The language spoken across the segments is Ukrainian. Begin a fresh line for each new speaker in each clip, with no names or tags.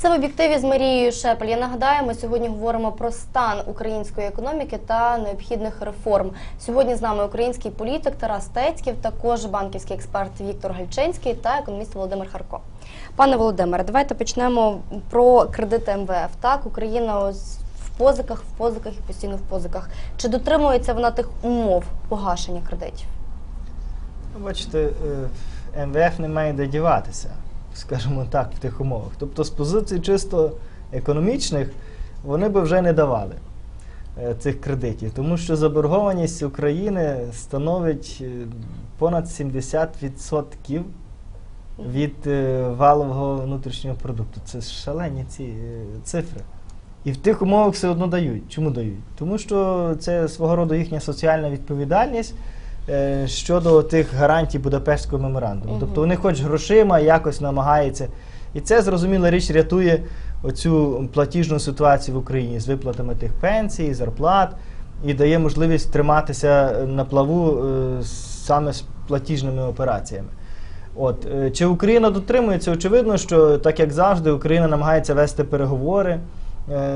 Це в об'єктиві з Марією Шепель. Я нагадаю, ми сьогодні говоримо про стан української економіки та необхідних реформ. Сьогодні з нами український політик Тарас Тецьків, також банківський експерт Віктор Гальчинський та економіст Володимир Харко. Пане Володимире, давайте почнемо про кредити МВФ. Так, Україна в позиках, в позиках і постійно в позиках. Чи дотримується вона тих умов погашення кредитів?
Ну, Бачите, е, МВФ не має де діватися, скажімо так, в тих умовах. Тобто, з позицій чисто економічних вони би вже не давали е, цих кредитів, тому що заборгованість України становить е, понад 70% від валового внутрішнього продукту. Це шалені ці цифри. І в тих умовах все одно дають. Чому дають? Тому що це свого роду їхня соціальна відповідальність щодо тих гарантій Будапештського меморандуму.
Мгм.
Тобто вони хоч грошима якось намагаються. І це, зрозуміла річ, рятує оцю платіжну ситуацію в Україні з виплатами тих пенсій, зарплат і дає можливість триматися на плаву е, саме з платіжними операціями. От е, чи Україна дотримується? Очевидно, що так як завжди, Україна намагається вести переговори е,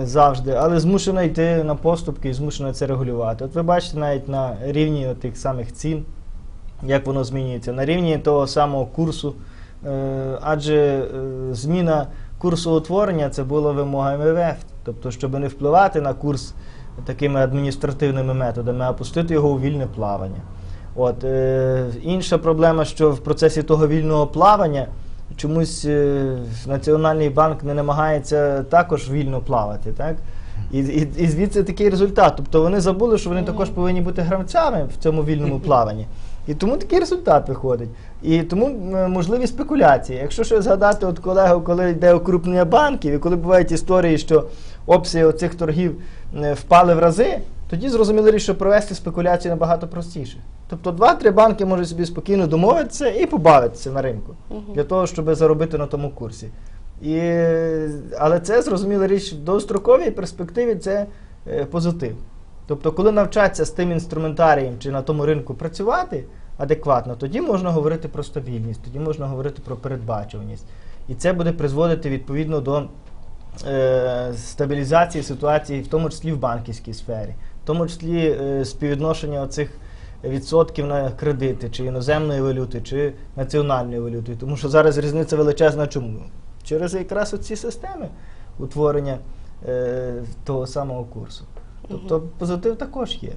завжди, але змушена йти на поступки і змушена це регулювати. От ви бачите навіть на рівні тих самих цін, як воно змінюється, на рівні того самого курсу. Е, адже е, зміна курсу утворення це була вимога МВФ, тобто, щоб не впливати на курс такими адміністративними методами, а пустити його у вільне плавання. От, е, інша проблема, що в процесі того вільного плавання чомусь е, Національний банк не намагається також вільно плавати. Так? І, і, і звідси такий результат. Тобто вони забули, що вони також повинні бути гравцями в цьому вільному плаванні. І тому такий результат виходить. І тому можливі спекуляції. Якщо ще згадати от колегу, коли йде укрупнення банків, і коли бувають історії, що обсяги цих торгів е, впали в рази, тоді зрозуміло річ, що провести спекуляцію набагато простіше. Тобто два-три банки можуть собі спокійно домовитися і побавитися на ринку для того, щоб заробити на тому курсі. І, але це зрозуміла річ в довгостроковій перспективі це е, позитив. Тобто, коли навчаться з тим інструментарієм чи на тому ринку працювати адекватно, тоді можна говорити про стабільність, тоді можна говорити про передбачуваність. І це буде призводити відповідно до е, стабілізації ситуації, в тому числі в банківській сфері, в тому числі е, співвідношення оцих відсотків на кредити, чи іноземної валюти, чи національної валюти. Тому що зараз різниця величезна чому? Через якраз оці системи утворення е, того самого курсу. Тобто позитив також є.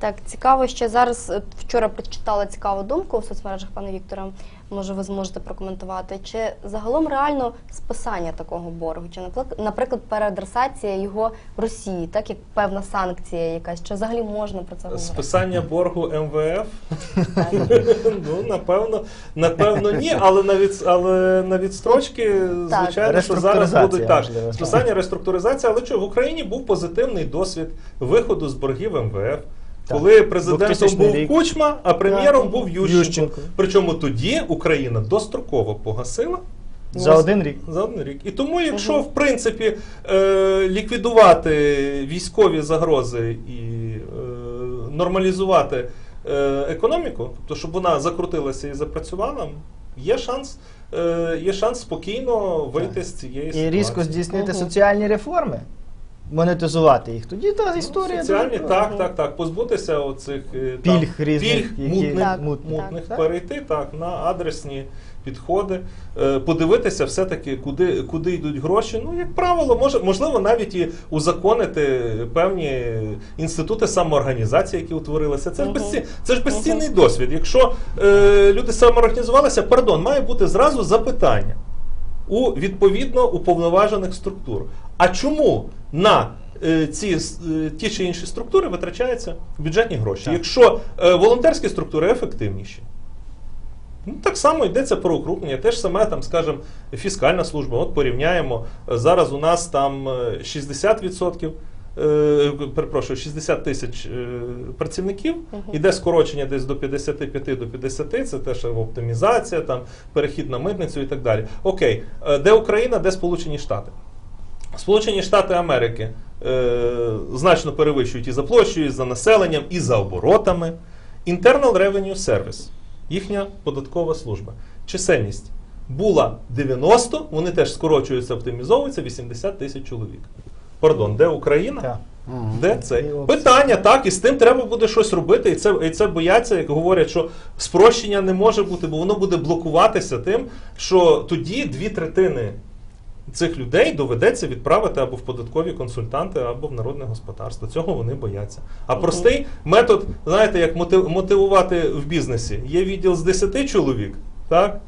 Так, цікаво, ще зараз е, вчора прочитала цікаву думку в соцмережах пана Віктора. Може, ви зможете прокоментувати. Чи загалом реально списання такого боргу? Чи наприклад, наприклад, переадресація його в Росії, так як певна санкція якась? Чи взагалі можна про це говорити?
Списання боргу МВФ? ну, напевно, напевно, ні, але на, від, але на відстрочки, звичайно, що зараз будуть так. Списання, реструктуризація, але що, в Україні був позитивний досвід виходу з боргів МВФ.
Так.
Коли президентом був
рік.
Кучма, а прем'єром
Так.
був Ющенко.
Ющенко.
Причому тоді Україна достроково погасила
За
Ось.
один рік.
За один рік. І тому, якщо в принципі е, ліквідувати військові загрози і е, нормалізувати е, економіку, тобто щоб вона закрутилася і запрацювала, є шанс, е, є шанс спокійно вийти з цієї
І різко здійснити
Мгм.
соціальні реформи, монетизувати їх. Тоді та історія
Соціальні,
дуже
так, так, так. Позбутися оцих е,
Пільг
там,
різних,
пільг
які-
мутних,
Так,
мутних.
мутних
так.
перейти так, на адресні підходи, е, подивитися все-таки, куди, куди йдуть гроші. Ну, як правило, може, можливо, навіть і узаконити певні інститути самоорганізації, які утворилися. Це ж,
Мгм.
безці... це ж безцінний досвід. Якщо е, люди самоорганізувалися, пардон, має бути зразу запитання у відповідно уповноважених структур. А чому на е, ці е, ті чи інші структури витрачаються бюджетні гроші?
Так.
Якщо е, волонтерські структури ефективніші? Ну, так само йдеться про укрупнення. Те ж саме, там, скажімо, фіскальна служба. От порівняємо. Зараз у нас там е, 60%. Е, Перепрошую, 60 тисяч е, працівників, іде скорочення десь до 55 до 50, це теж оптимізація, там, перехід на митницю і так далі. Окей, е, де Україна, де Сполучені Штати? Сполучені Штати Америки е, значно перевищують і за площею, і за населенням, і за оборотами. Internal Revenue Service їхня податкова служба. Чисельність була 90, вони теж скорочуються, оптимізовуються 80 тисяч чоловік. Пардон, де Україна?
Так.
Де це? Питання, так, і з тим треба буде щось робити. І це, і це бояться, як говорять, що спрощення не може бути, бо воно буде блокуватися тим, що тоді дві третини цих людей доведеться відправити або в податкові консультанти, або в народне господарство. Цього вони бояться. А простий метод, знаєте, як мотив- мотивувати в бізнесі. Є відділ з 10 чоловік, так?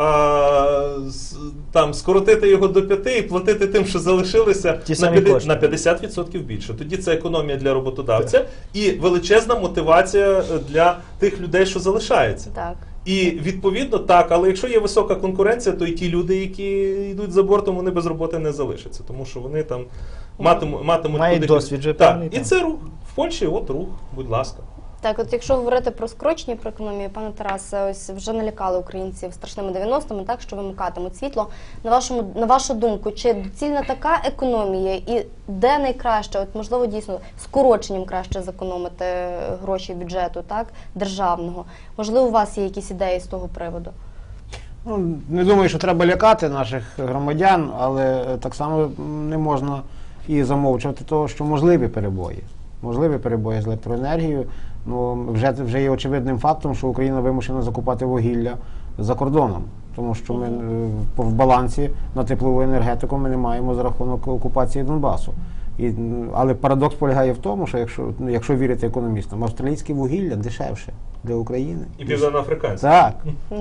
А, з- там скоротити його до 5 і платити тим, що залишилися
Ті
на,
самі
п'яти-
кошти.
на 50% більше. Тоді це економія для роботодавця і величезна мотивація для тих людей, що залишаються.
Так.
І відповідно так, але якщо є висока конкуренція, то і ті люди, які йдуть за бортом, вони без роботи не залишаться, тому що вони там матимуть, матимуть
Мають
куди-
досвід вже
Так,
певний
і
там.
це рух. В Польщі от рух, будь ласка.
Так, от якщо говорити про скорочення про економію, пане Тарасе, ось вже налякали українців страшними 90-ми, так що вимикатимуть світло. На вашому на вашу думку, чи доцільна така економія, і де найкраще, от можливо, дійсно скороченням краще зекономити е, гроші бюджету, так державного? Можливо, у вас є якісь ідеї з того приводу?
Ну, не думаю, що треба лякати наших громадян, але е, так само не можна і замовчувати того, що можливі перебої. Можливі перебої з електроенергією. Ну, вже, вже є очевидним фактом, що Україна вимушена закупати вугілля за кордоном. Тому що ми е, в- балансі на теплову енергетику ми не маємо за рахунок окупації Донбасу. І, але парадокс полягає в тому, що якщо, ну, якщо вірити економістам, австралійське вугілля дешевше для України.
І південноафриканці.
Так.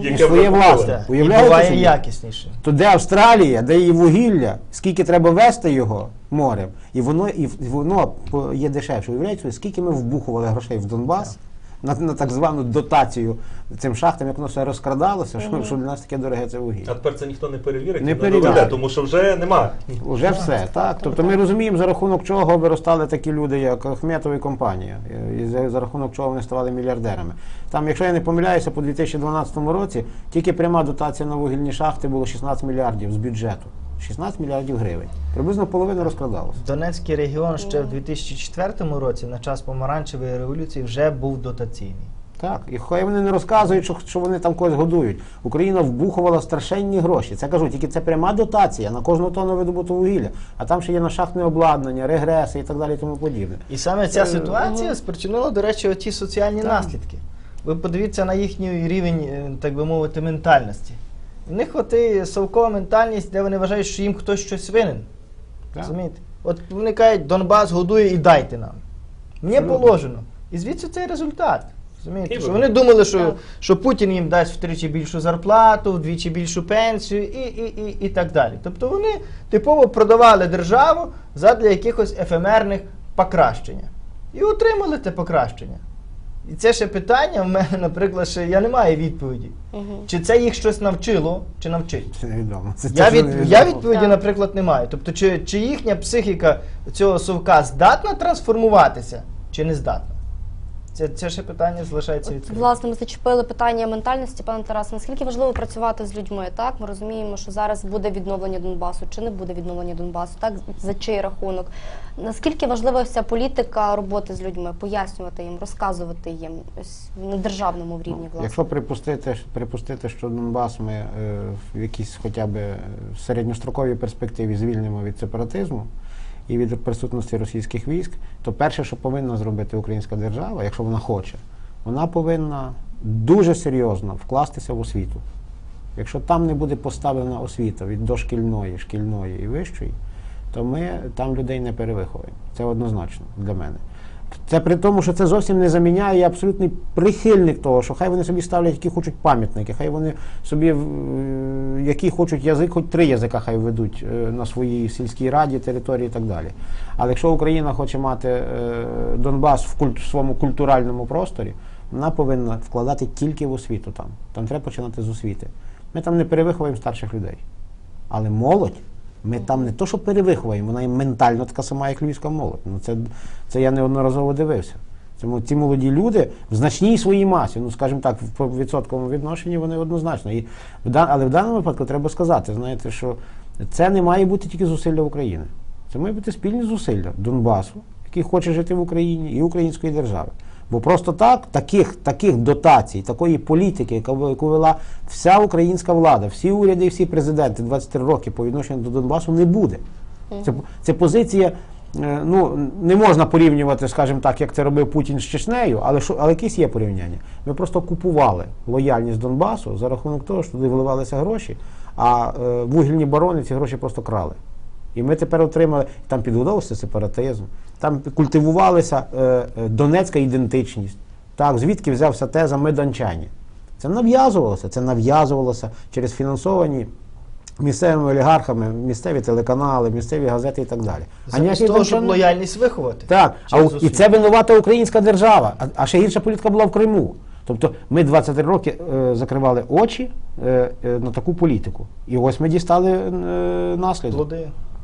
Яке
І своє власне.
І
Уявляєте
буває
собі?
якісніше.
То де Австралія, де її вугілля, скільки треба вести його морем, і воно і в- воно по- є дешевше. Уявляєте, скільки ми вбухували грошей в Донбас на, на так звану дотацію цим шахтам, як воно все розкрадалося, що, що для нас таке дороге це вугілля.
А тепер це ніхто не перевірить,
Не перевіряє.
тому що вже нема.
Уже все, так. Тобто ми розуміємо, за рахунок чого виростали такі люди, як Ахметова і компанія, і за, за рахунок чого вони ставали мільярдерами. Там, якщо я не помиляюся, по 2012 році тільки пряма дотація на вугільні шахти було 16 мільярдів з бюджету. 16 мільярдів гривень. Приблизно половина розкрадалася.
Донецький регіон ще в 2004 році, на час помаранчевої революції, вже був дотаційний.
Так, і хай вони не розказують, що, що вони там когось годують. Україна вбухувала страшенні гроші. Це кажу, тільки це пряма дотація на кожну тонну видобуту вугілля. А там ще є на шахтне обладнання, регреси і так далі, і тому подібне.
І саме ця ситуація спричинила, до речі, оті соціальні наслідки. Ви подивіться на їхній рівень, е, так би мовити, ментальності. В них от і совкова ментальність, де вони вважають, що їм хтось щось винен. Розумієте? От вони кажуть, Донбас годує і дайте нам. Мені положено. І звідси цей результат. Розумієте? Що вони думали, що, що Путін їм дасть втричі більшу зарплату, вдвічі більшу пенсію і, і, і, і так далі. Тобто вони типово продавали державу задля якихось ефемерних покращення. І отримали це покращення. І це ще питання в мене, наприклад, ще я не маю відповіді.
Угу.
Чи це їх щось навчило, чи навчить?
Це невідомо. Це
Я, від,
невідомо.
я відповіді,
Так.
наприклад, не маю. Тобто, чи, чи їхня психіка цього совка здатна трансформуватися, чи не здатна? Це, це ще питання залишається відкритим.
власне, ми зачепили питання ментальності, пане Тарасе. Наскільки важливо працювати з людьми? Так, ми розуміємо, що зараз буде відновлення Донбасу, чи не буде відновлення Донбасу, так за чий рахунок? Наскільки важлива вся політика роботи з людьми, пояснювати їм, розказувати їм ось на державному рівні, власне?
Якщо припустити, припустити, що Донбас ми е, в якійсь хоча б е, середньостроковій перспективі звільнимо від сепаратизму і від присутності російських військ, то перше, що повинна зробити українська держава, якщо вона хоче, вона повинна дуже серйозно вкластися в освіту. Якщо там не буде поставлена освіта від дошкільної, шкільної і вищої, то ми там людей не перевиховуємо. Це однозначно для мене. Це при тому, що це зовсім не заміняє я абсолютний прихильник того, що хай вони собі ставлять, які хочуть пам'ятники, хай вони собі, які хочуть язик, хоч три язика хай ведуть е, на своїй сільській раді, території і так далі. Але якщо Україна хоче мати е, Донбас в, культ, в своєму культуральному просторі, вона повинна вкладати тільки в освіту там. Там треба починати з освіти. Ми там не перевиховуємо старших людей. Але молодь, ми там не то, що перевиховуємо, вона і ментально така сама, як львівська молодь. Ну, це, це я неодноразово дивився. Тому ці молоді люди в значній своїй масі, ну скажімо так, в відсотковому відношенні вони однозначно. І в але в даному випадку треба сказати, знаєте, що це не має бути тільки зусилля України. Це має бути спільні зусилля Донбасу, який хоче жити в Україні, і української держави. Бо просто так, таких, таких дотацій, такої політики, яка- яку вела вся українська влада, всі уряди і всі президенти 23 роки по відношенню до Донбасу не буде. Це, це позиція. е, Ну, не можна порівнювати, скажімо так, як це робив Путін з Чечнею, але що, але якесь є порівняння. Ми просто купували лояльність Донбасу за рахунок того, що туди вливалися гроші, а е, вугільні барони ці гроші просто крали. І ми тепер отримали, там підготовився сепаратизм, там культивувалася е, е, донецька ідентичність. Так, звідки взявся теза ми дончані. Це нав'язувалося, це нав'язувалося через фінансовані місцевими олігархами, місцеві телеканали, місцеві газети і так далі.
Замість того, щоб
дончан-
лояльність виховати.
так, а, і це винувата українська держава. А, а ще гірша політика була в Криму. Тобто ми 23 роки е, закривали очі е, е, на таку політику. І ось ми дістали е, наслідок.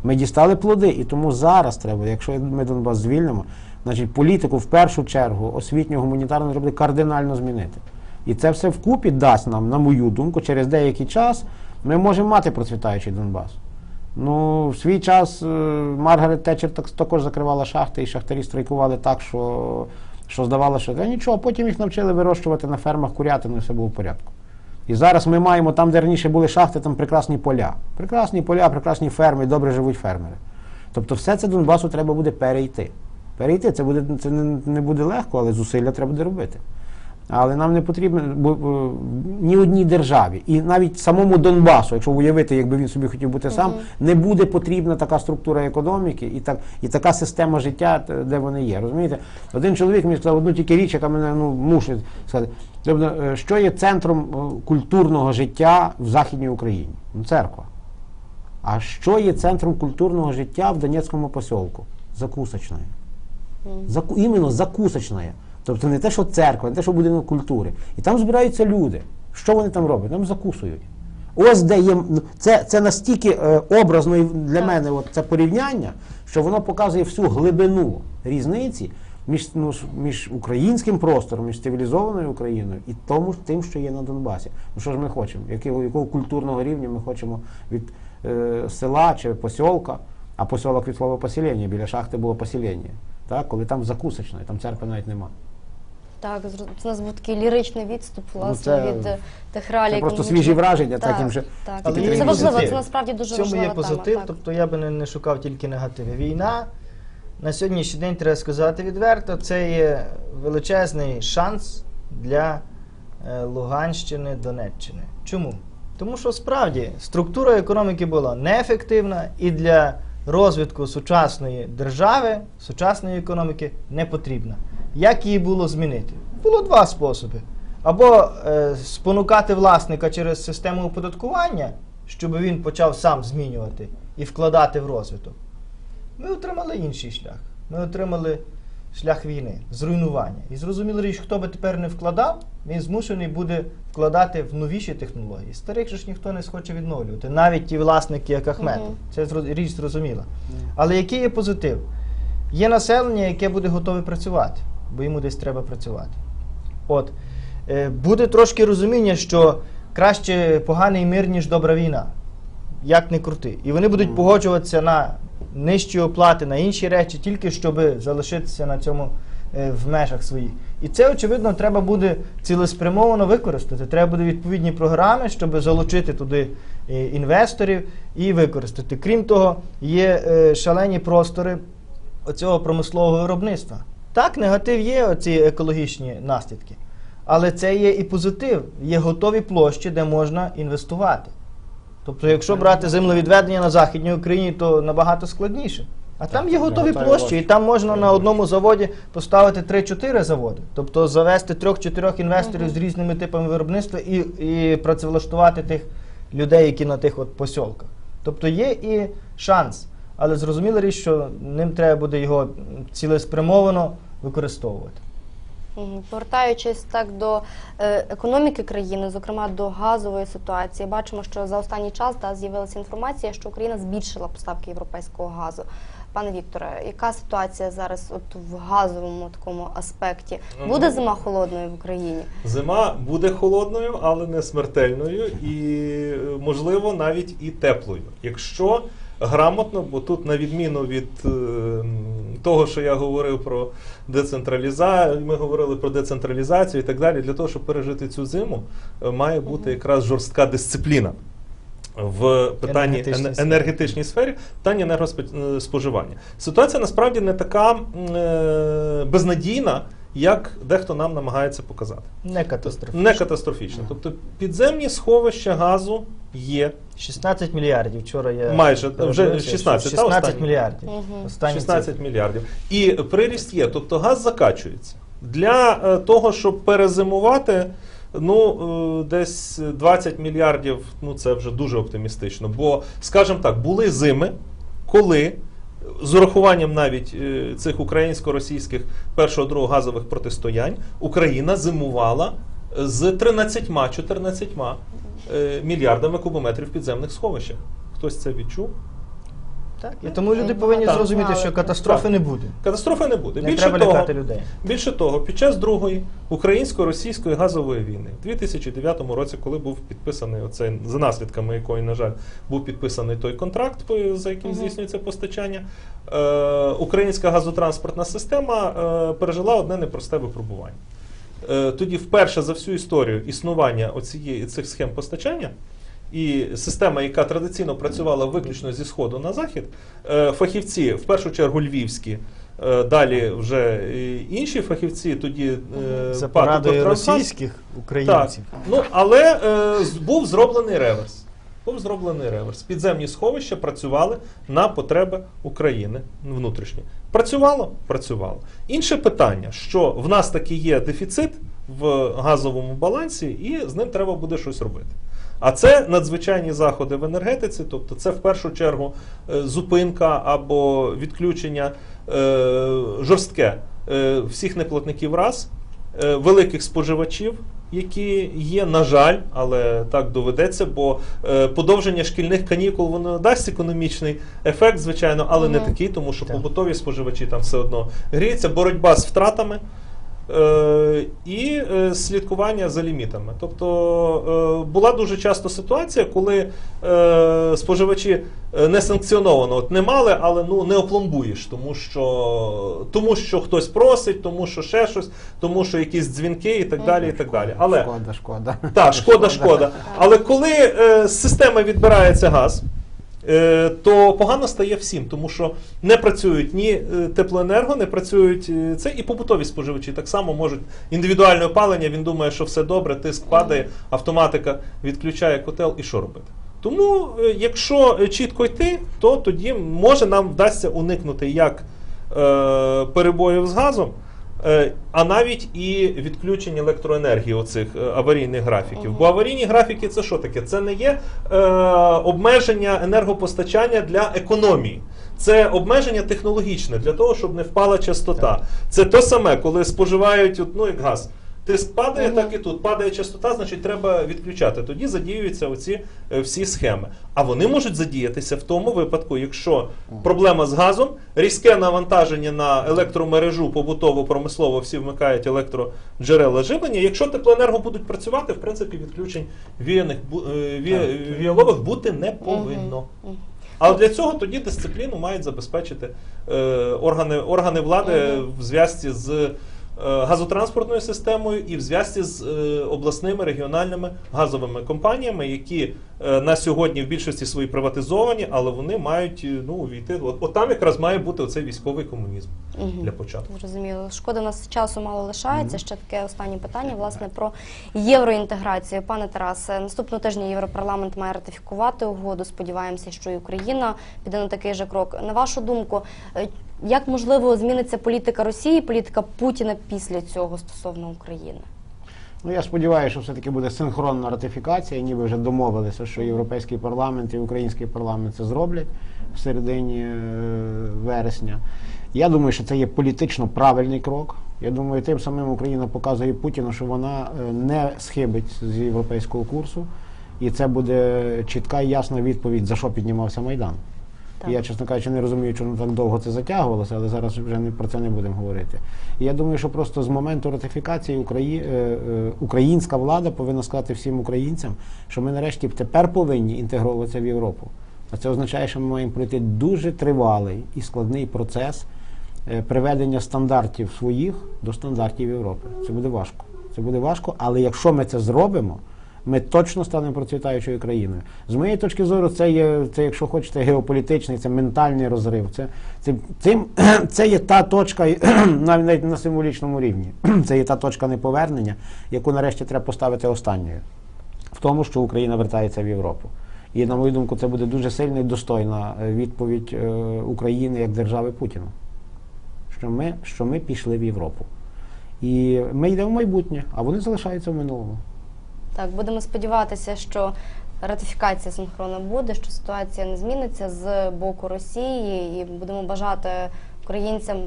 Ми дістали плоди, і тому зараз треба, якщо ми Донбас звільнимо, значить політику в першу чергу освітню гуманітарну треба кардинально змінити. І це все вкупі дасть нам, на мою думку, через деякий час ми можемо мати процвітаючий Донбас. Ну, в свій час е, Маргарет Тетчер так, також закривала шахти, і шахтарі страйкували так, що, що здавалося, що нічого, потім їх навчили вирощувати на фермах курятину, і все було в порядку. І зараз ми маємо там, де раніше були шахти, там прекрасні поля. Прекрасні поля, прекрасні ферми, добре живуть фермери. Тобто все це Донбасу треба буде перейти. Перейти це буде це не, буде легко, але зусилля треба буде робити. Але нам не потрібно бо, е, ні одній державі, і навіть самому Донбасу, якщо уявити, якби він собі хотів бути сам, не буде потрібна така структура економіки і так і така система життя, де вони є. Розумієте? Один чоловік мені сказав одну тільки річ, яка мене ну мусить сказати. Тобто, е, що є центром е, культурного життя в Західній Україні? Ну, церква. А що є центром культурного життя в Донецькому посілку? Закусочної. Заку, іменно закусочна. Тобто не те, що церква, не те, що будинок культури. І там збираються люди. Що вони там роблять? Там закусують. Ось де є. ну, Це, це настільки е, образно і для мене от, це порівняння, що воно показує всю глибину різниці між, ну, між українським простором, між цивілізованою Україною і тому, тим, що є на Донбасі. Ну що ж ми хочемо? Якого, якого культурного рівня ми хочемо від е, села чи посілка, а посілок від слова поселення, біля шахти було поселення. Так, коли там закусочна, і там церкви навіть нема.
Так, це у нас був такий ліричний відступ, власне,
це-
від е, тих реалій.
це просто
економічних.
свіжі враження,
Так,
таким же-
Так,
Але
це важливо, це насправді дуже
В цьому
важлива
є позитив,
тема. так.
тобто я би не, не шукав тільки негативи. Війна на сьогоднішній день треба сказати відверто, це є величезний шанс для е, Луганщини, Донеччини. Чому? Тому що справді структура економіки була неефективна і для розвитку сучасної держави, сучасної економіки не потрібна. Як її було змінити? Було два способи. Або е, спонукати власника через систему оподаткування, щоб він почав сам змінювати і вкладати в розвиток. Ми отримали інший шлях. Ми отримали шлях війни, зруйнування. І зрозуміло річ, хто би тепер не вкладав, він змушений буде вкладати в новіші технології. Старих же ж ніхто не схоче відновлювати, навіть ті власники, як Ахмет.
Мгм.
Це річ зрозуміла. Але який є позитив? Є населення, яке буде готове працювати, бо йому десь треба працювати. От. Е, буде трошки розуміння, що краще поганий мир, ніж добра війна. Як не крути. І вони будуть погоджуватися на нижчі оплати, на інші речі, тільки щоб залишитися на цьому е, в межах своїх. І це, очевидно, треба буде цілеспрямовано використати. Треба буде відповідні програми, щоб залучити туди е, інвесторів і використати. Крім того, є шалені простори оцього промислового виробництва. Так, негатив є, оці екологічні наслідки. Але це є і позитив. Є готові площі, де можна інвестувати. Тобто, якщо брати землевідведення на Західній Україні, то набагато складніше. А там є готові площі. і там можна на одному заводі поставити 3-4 заводи. Тобто завести 3-4 інвесторів з різними типами виробництва і, і працевлаштувати тих людей, які на тих от посілках. Тобто є і шанс. Але зрозуміло річ, що ним треба буде його цілеспрямовано використовувати.
Повертаючись так до е, економіки країни, зокрема до газової ситуації, бачимо, що за останній час да, з'явилася інформація, що Україна збільшила поставки європейського газу. Пане Вікторе, яка ситуація зараз от в газовому такому аспекті? Буде зима холодною в Україні?
Зима буде холодною, але не смертельною, і е, можливо навіть і теплою. Якщо грамотно, бо тут, на відміну від е, того, що я говорив про децентралізацію, ми говорили про децентралізацію і так далі. Для того, щоб пережити цю зиму, е, має бути якраз жорстка дисципліна. В питанні
Енергетичній
енергетичній сфері питання енергоспоживання. Ситуація насправді не така е, безнадійна, як дехто нам намагається показати.
Не катастрофічно.
Не катастрофічна. Тобто підземні сховища газу є.
16 мільярдів. Вчора я
Майже, вже 16,
16
останні?
мільярдів. Останні
16
цифри.
мільярдів. І приріст є, тобто газ закачується. Для е, того, щоб перезимувати, ну, е, десь 20 мільярдів, ну це вже дуже оптимістично. Бо, скажімо так, були зими, коли. З урахуванням навіть е, цих українсько-російських першого-другого газових протистоянь Україна зимувала з 13-14 е, мільярдами кубометрів підземних сховищах. Хтось це відчув?
Так, і тому люди повинні
Так.
зрозуміти,
Знали.
що катастрофи
Так.
не буде.
Катастрофи не буде.
Не
Більше
треба
того,
лякати людей.
Більше того, під час другої українсько-російської газової війни, в 2009 році, коли був підписаний оцей, за наслідками якої, на жаль, був підписаний той контракт, за яким
Мгм.
здійснюється постачання, е, українська газотранспортна система е, пережила одне непросте випробування. Е, тоді вперше за всю історію існування оцієї цих схем постачання. І система, яка традиційно працювала виключно зі сходу на захід, е, фахівці, в першу чергу львівські, е, далі вже інші фахівці, тоді е,
Це
ПАТ
порадою російських
Так. Ну, але е, був зроблений реверс. Був зроблений реверс. Підземні сховища працювали на потреби України внутрішні. Працювало? Працювало. Інше питання, що в нас таки є дефіцит в газовому балансі, і з ним треба буде щось робити. А це надзвичайні заходи в енергетиці, тобто це в першу чергу е, зупинка або відключення е, жорстке е, всіх неплатників раз, великих споживачів, які є, на жаль, але так доведеться, бо е, подовження шкільних канікул воно дасть економічний ефект, звичайно, але не такий, тому що
Так.
побутові споживачі там все одно гріються. Боротьба з втратами. Е, і е, слідкування за лімітами. Тобто е, була дуже часто ситуація, коли споживачі е, несанкціоновано от не мали, але ну не опломбуєш, тому що, тому що хтось просить, тому що ще щось, тому що якісь дзвінки і так далі. І так далі. Але
Шкода, шкода.
так, шкода, шкода. Але коли з системи відбирається газ, то погано стає всім, тому що не працюють ні е, теплоенерго, не працюють е, це, і побутові споживачі так само можуть індивідуальне опалення. Він думає, що все добре, тиск падає, автоматика відключає котел, і що робити? Тому, е, якщо е, чітко йти, то тоді може нам вдасться уникнути як е, перебоїв з газом. Е, А навіть і відключення електроенергії оцих е, аварійних графіків. Бо аварійні графіки це що таке? Це не є е, обмеження енергопостачання для економії. Це обмеження технологічне для того, щоб не впала частота. Це те саме, коли споживають, ну як газ. Тиск падає, так і тут. Падає частота, значить треба відключати. Тоді задіюються оці е, всі схеми. А вони можуть задіятися в тому випадку, якщо проблема з газом, різке навантаження на електромережу, побутово, промислово, всі вмикають електроджерела живлення. Якщо теплоенерго будуть працювати, в принципі, відключень віяних е, ві- віялових бути не повинно. Але для цього тоді дисципліну мають забезпечити е, органи, органи влади в зв'язці з газотранспортною системою і в зв'язці з е, обласними регіональними газовими компаніями, які е, на сьогодні в більшості свої приватизовані, але вони мають е, ну, увійти. От, от там якраз має бути оцей військовий комунізм
Мгм.
для початку.
Зрозуміло. Шкода, у нас часу мало лишається. Ще таке останнє питання, власне, про євроінтеграцію. Пане Тарасе, наступного тижня Європарламент має ратифікувати угоду. Сподіваємося, що і Україна піде на такий же крок. На вашу думку, е, як можливо зміниться політика Росії, політика Путіна після цього стосовно України?
Ну я сподіваюся, що все-таки буде синхронна ратифікація, ніби вже домовилися, що Європейський парламент і Український парламент це зроблять в середині е, вересня. Я думаю, що це є політично правильний крок. Я думаю, тим самим Україна показує Путіну, що вона е, не схибить з європейського курсу, і це буде чітка і ясна відповідь, за що піднімався Майдан.
Так.
Я, чесно кажучи, не розумію, чому так довго це затягувалося, але зараз вже не про це не будемо говорити. І я думаю, що просто з моменту ратифікації Украї... е, е, українська влада повинна сказати всім українцям, що ми нарешті тепер повинні інтегровуватися в Європу. А це означає, що ми маємо пройти дуже тривалий і складний процес е, приведення стандартів своїх до стандартів Європи. Це буде важко. Це буде важко, але якщо ми це зробимо, ми точно станемо процвітаючою країною. З моєї точки зору, це є, це, якщо хочете, геополітичний, це ментальний розрив. Це, це, цим, це є та точка, навіть навіть на символічному рівні. Це є та точка неповернення, яку нарешті треба поставити останньою. В тому, що Україна вертається в Європу. І, на мою думку, це буде дуже сильна і достойна е, відповідь е, України як держави Путіна. Що ми, що ми пішли в Європу. І ми йдемо в майбутнє, а вони залишаються в минулому.
Так, будемо сподіватися, що ратифікація синхронно буде, що ситуація не зміниться з боку Росії, і будемо бажати українцям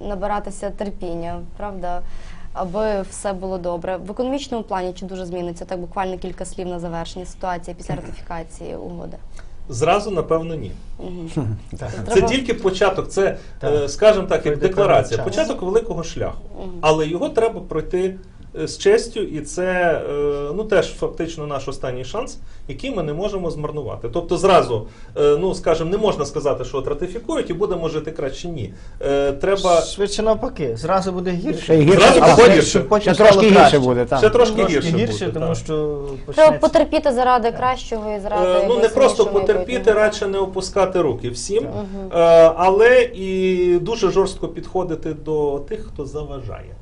набиратися терпіння, правда, аби все було добре. В економічному плані чи дуже зміниться? Так, буквально кілька слів на завершення ситуації після ратифікації угоди.
Зразу, напевно, ні. Це тільки початок, це, е, скажімо так, як декларація, початок великого шляху. Але його треба пройти з честю, і це е, ну, теж фактично наш останній шанс, який ми не можемо змарнувати. Тобто, зразу, е, ну скажімо, не можна сказати, що от ратифікують і будемо жити краще. Ні. Е, Треба
Швидше навпаки, зразу буде гірше.
Ще й гірше,
Зразу
а
буде гірше.
ще трошки гірше буде. Так.
ще трошки,
Трошки
гірше,
гірше,
буде,
тому
так.
що
Треба потерпіти заради кращого і заради
Е, Ну не просто потерпіти, радше не опускати руки всім, е, але і дуже жорстко підходити до тих, хто заважає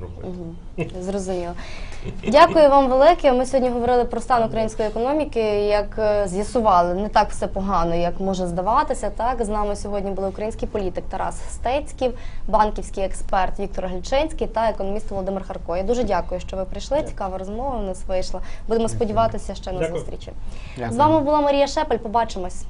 робити.
Зрозуміло. Дякую вам велике. Ми сьогодні говорили про стан української економіки. Як е, з'ясували, не так все погано, як може здаватися. Так з нами сьогодні були український політик Тарас Стецьків, банківський експерт Віктор Гальчинський та економіст Володимир Харко. Я дуже дякую, що ви прийшли. Цікава розмова у нас вийшла. Будемо сподіватися ще на
Дякую.
зустрічі.
Дякую.
З вами була Марія Шепель. Побачимось.